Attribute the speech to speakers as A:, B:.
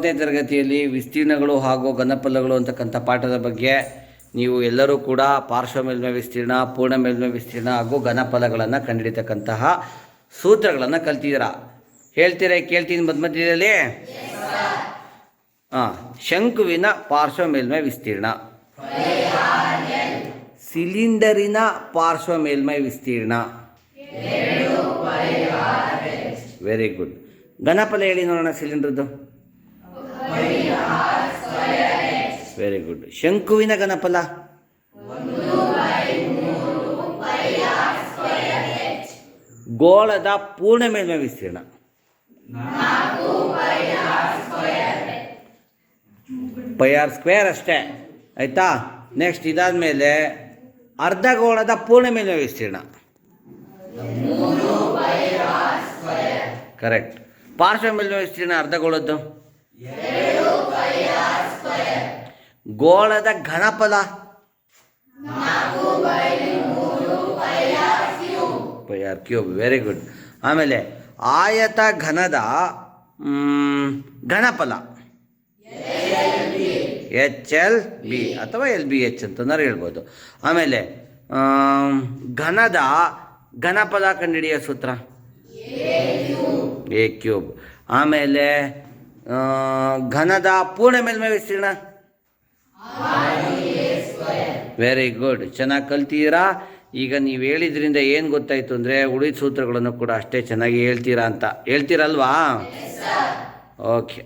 A: ಒಂಬತ್ತನೇ ತರಗತಿಯಲ್ಲಿ ವಿಸ್ತೀರ್ಣಗಳು ಹಾಗೂ ಘನಫಲಗಳು ಅಂತಕ್ಕಂಥ ಪಾಠದ ಬಗ್ಗೆ ನೀವು ಎಲ್ಲರೂ ಕೂಡ ಪಾರ್ಶ್ವ ಮೇಲ್ಮೆ ವಿಸ್ತೀರ್ಣ ಪೂರ್ಣ ಮೇಲ್ಮೆ ವಿಸ್ತೀರ್ಣ ಹಾಗೂ ಘನಫಲಗಳನ್ನು ಕಂಡುಹಿಡಿತಕ್ಕಂತಹ ಸೂತ್ರಗಳನ್ನು ಕಲ್ತಿದ್ದೀರ? ಹೇಳ್ತೀರಾ ಕೇಳ್ತೀನಿ ಮಧ್ಯ ಮಧ್ಯದಲ್ಲಿ? ಹಾಂ ಶಂಕುವಿನ ಪಾರ್ಶ್ವ ಮೇಲ್ಮೈ ವಿಸ್ತೀರ್ಣ. ಸಿಲಿಂಡರಿನ ಪಾರ್ಶ್ವ ಮೇಲ್ಮೈ ವಿಸ್ತೀರ್ಣ. ವೆರಿ ಗುಡ್ ಘನಫಲ ಹೇಳಿ ನೋಡೋಣ ಸಿಲಿಂಡ್ರದ್ದು ವೆರಿ ಗುಡ್ ಶಂಕುವಿನ ಘನಫಲ ಗೋಳದ ಪೂರ್ಣ ಮೇಲ್ಮೈ ವಿಸ್ತೀರ್ಣ. ಪೈ ಆರ್ ಸ್ಕ್ವೇರ್ ಅಷ್ಟೇ. ಆಯಿತಾ? ನೆಕ್ಸ್ಟ್ ಇದಾದ ಇದಾದಮೇಲೆ ಅರ್ಧಗೋಳದ ಪೂರ್ಣ ಮೇಲ್ಮೈ ವಿಸ್ತೀರ್ಣ. ಕರೆಕ್ಟ್ ಪಾರ್ಶ್ವ ಮೇಲ್ಮೈ ವಿಸ್ತೀರ್ಣ ಅರ್ಧಗೋಳದ್ದು ಗೋಳದ ಘನಪದ ಕ್ಯೂಬ್ ವೆರಿ ಗುಡ್ ಆಮೇಲೆ ಆಯತ ಘನದ ಘನಫಲ. ಎಚ್ ಎಲ್ ಬಿ ಅಥವಾ ಎಲ್ ಬಿ ಎಚ್ ಅಂತಂದ್ರೆ ಹೇಳ್ಬೋದು. ಆಮೇಲೆ ಘನದ ಘನಪದ ಕಂಡುಹಿಡಿಯೋ ಸೂತ್ರ. ಎ ಕ್ಯೂಬ್ ಆಮೇಲೆ ಘನದ ಪೂರ್ಣ ಮೇಲ್ಮೈ ವಿಸ್ತೀರ್ಣ ವೆರಿ ಗುಡ್ ಚೆನ್ನಾಗಿ ಕಲ್ತಿದ್ದೀರಾ ಈಗ ನೀವು ಹೇಳಿದ್ರಿಂದ ಏನು ಗೊತ್ತಾಯ್ತು ಅಂದರೆ ಉಳಿದ ಸೂತ್ರಗಳನ್ನು ಕೂಡ ಅಷ್ಟೇ ಚೆನ್ನಾಗಿ ಹೇಳ್ತೀರಾ ಅಂತ. ಹೇಳ್ತೀರಲ್ವಾ? ಓಕೆ